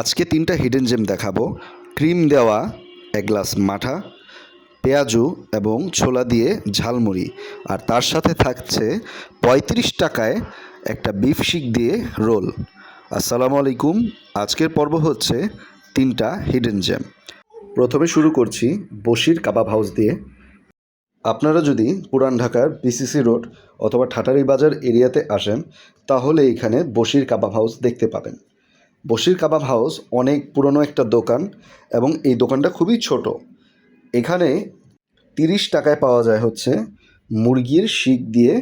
আজকে তিনটা hidden gem দেখাবো। ক্রিম দেওয়া, এক গ্লাস মাঠা, পেঁয়াজু এবং ছোলা দিয়ে ঝালমুড়ি। আর তার সাথে থাকছে পঁয়ত্রিশ টাকায় একটা বিফ শিক দিয়ে রোল আসসালামু আলাইকুম। আজকের পর্ব হচ্ছে তিনটা হিডেন জেম প্রথমে শুরু করছি বশির কাবাব হাউস দিয়ে। আপনারা যদি পুরান ঢাকার বিসিসি রোড অথবা ঠাটারি বাজার এরিয়াতে আসেন, তাহলে এখানে বশির কাবাব হাউস দেখতে পাবেন। বশির কাবাব হাউস অনেক পুরনো একটা দোকান এবং এই দোকানটা খুবই ছোট। এখানে তিরিশ টাকায় পাওয়া যায় হচ্ছে মুরগির শিক দিয়ে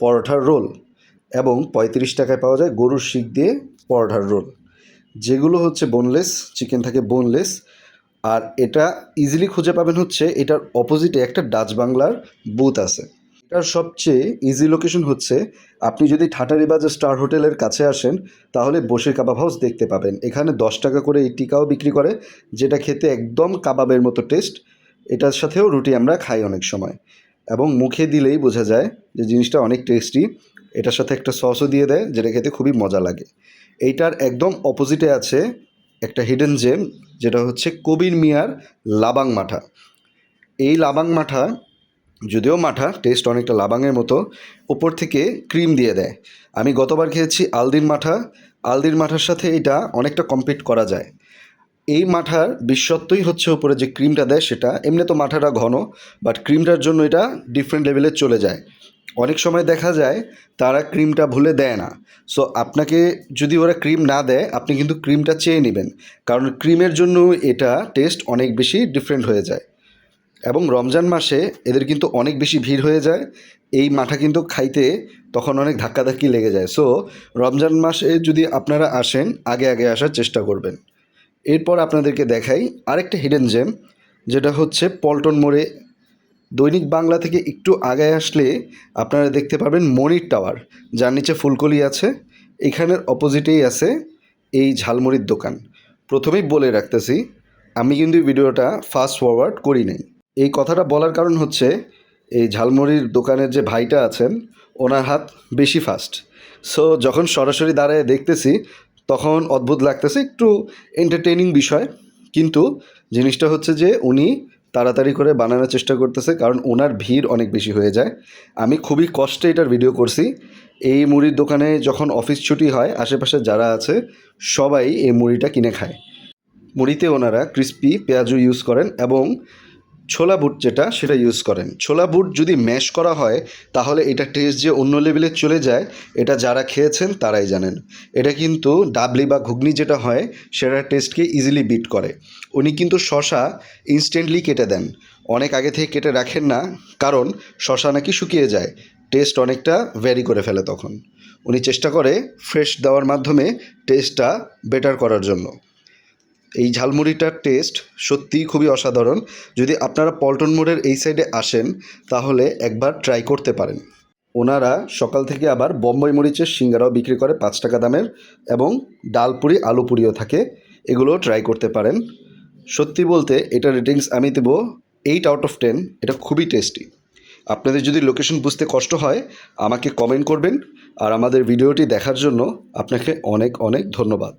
পরোঠার রোল এবং পঁয়ত্রিশ টাকায় পাওয়া যায় গরুর শিক দিয়ে পরোঠার রোল। যেগুলো হচ্ছে বোনলেস চিকেন থাকে বোনলেস আর এটা ইজিলি খুঁজে পাবেন হচ্ছে এটার অপোজিটে একটা ডাচ বাংলার বুথ আছে। এটার সবচেয়ে ইজি লোকেশন হচ্ছে আপনি যদি ঠাটারি বাজার স্টার হোটেলের কাছে আসেন, তাহলে বসির কাবাব হাউস দেখতে পাবেন। এখানে দশ টাকা করে এই টিকাও বিক্রি করে, যেটা খেতে একদম কাবাবের মতো টেস্ট এটার সাথেও রুটি আমরা খাই অনেক সময়। এবং মুখে দিলেই বোঝা যায় যে জিনিসটা অনেক টেস্টি এটার সাথে একটা সসও দিয়ে দেয়, যেটা খেতে খুবই মজা লাগে। এইটার একদম অপোজিটে আছে একটা হিডেন জেম যেটা হচ্ছে কবির মিয়ার লাবাং মাঠা। এই লাবাং মাঠা যদিও মাঠা টেস্ট অনেকটা লাবাংয়ের মতো ওপর থেকে ক্রিম দিয়ে দেয়। আমি গতবার খেয়েছি আলদির মাঠা। আলদির মাঠার সাথে এটা অনেকটা কম্পিট করা যায়। এই মাঠার বিশ্বত্বই হচ্ছে উপরে যে ক্রিমটা দেয় সেটা। এমনি তো মাঠাটা ঘন বাট ক্রিমটার জন্য এটা ডিফারেন্ট লেভেলে চলে যায়। অনেক সময় দেখা যায় তারা ক্রিমটা ভুলে দেয় না। সো আপনাকে যদি ওরা ক্রিম না দেয়, আপনি কিন্তু ক্রিমটা চেয়ে নেবেন। কারণ ক্রিমের জন্য এটা টেস্ট অনেক বেশি ডিফারেন্ট হয়ে যায়। এবং রমজান মাসে এদের কিন্তু অনেক বেশি ভিড় হয়ে যায়। এই মাঠা কিন্তু খাইতে তখন অনেক ধাক্কাধাক্কি লেগে যায়। সো রমজান মাসে যদি আপনারা আসেন, আগে আগে আসার চেষ্টা করবেন। এরপর আপনাদেরকে দেখাই আরেকটা হিডেন জেম যেটা হচ্ছে পল্টন মোড়ে। দৈনিক বাংলা থেকে একটু আগে আসলে আপনারা দেখতে পাবেন মনির টাওয়ার, যার নিচে ফুলকলি আছে। এখানের অপোজিটেই আছে এই ঝালমুড়ির দোকান। প্রথমেই বলে রাখতেছি, আমি কিন্তু ভিডিওটা ফাস্ট ফরওয়ার্ড করি নাই। এই কথাটা বলার কারণ হচ্ছে, এই ঝালমুড়ির দোকানের যে ভাইটা আছেন, ওনার হাত বেশি ফাস্ট সো যখন সরাসরি দাঁড়ায় দেখতেছি, তখন অদ্ভুত লাগতেছে, একটু এন্টারটেনিং বিষয়। কিন্তু জিনিসটা হচ্ছে যে, উনি তাড়াতাড়ি করে বানানোর চেষ্টা করতেছে, কারণ ওনার ভিড় অনেক বেশি হয়ে যায়। আমি খুবই কষ্টে এটার ভিডিও করছি। এই মুড়ির দোকানে যখন অফিস ছুটি হয়, আশেপাশে যারা আছে, সবাই এই মুড়িটা কিনে খায়। মুড়িতে ওনারা ক্রিস্পি পেঁয়াজু ইউজ করেন এবং ছোলা বুট যেটা, সেটা ইউজ করেন। ছোলা বুট যদি ম্যাশ করা হয়, তাহলে এটা টেস্ট যে অন্য লেভেলে চলে যায়, এটা যারা খেয়েছেন তারাই জানেন। এটা কিন্তু ডাবলি বা ঘুগনি যেটা হয় সেটার টেস্টকে ইজিলি বিট করে। উনি কিন্তু শশা ইনস্ট্যান্টলি কেটে দেন। অনেক আগে থেকে কেটে রাখেন না, কারণ শশা নাকি শুকিয়ে যায়। টেস্ট অনেকটা ভ্যারি করে ফেলে তখন। উনি চেষ্টা করে ফ্রেশ দেওয়ার মাধ্যমে টেস্টটা বেটার করার জন্য। এই ঝালমুড়িটার টেস্ট সত্যিই খুবই অসাধারণ। যদি আপনারা পল্টন মোড়ের এই সাইডে আসেন, তাহলে একবার ট্রাই করতে পারেন। ওনারা সকাল থেকে আবার বম্বই মরিচের সিঙ্গারাও বিক্রি করে পাঁচ টাকা দামের এবং ডালপুরি আলু পুরিও থাকে। এগুলোও ট্রাই করতে পারেন। সত্যি বলতে এটা রেটিংস আমি দেব এইট আউট অফ টেন এটা খুবই টেস্টি আপনাদের যদি লোকেশন বুঝতে কষ্ট হয়, আমাকে কমেন্ট করবেন। আর আমাদের ভিডিওটি দেখার জন্য আপনাকে অনেক অনেক ধন্যবাদ।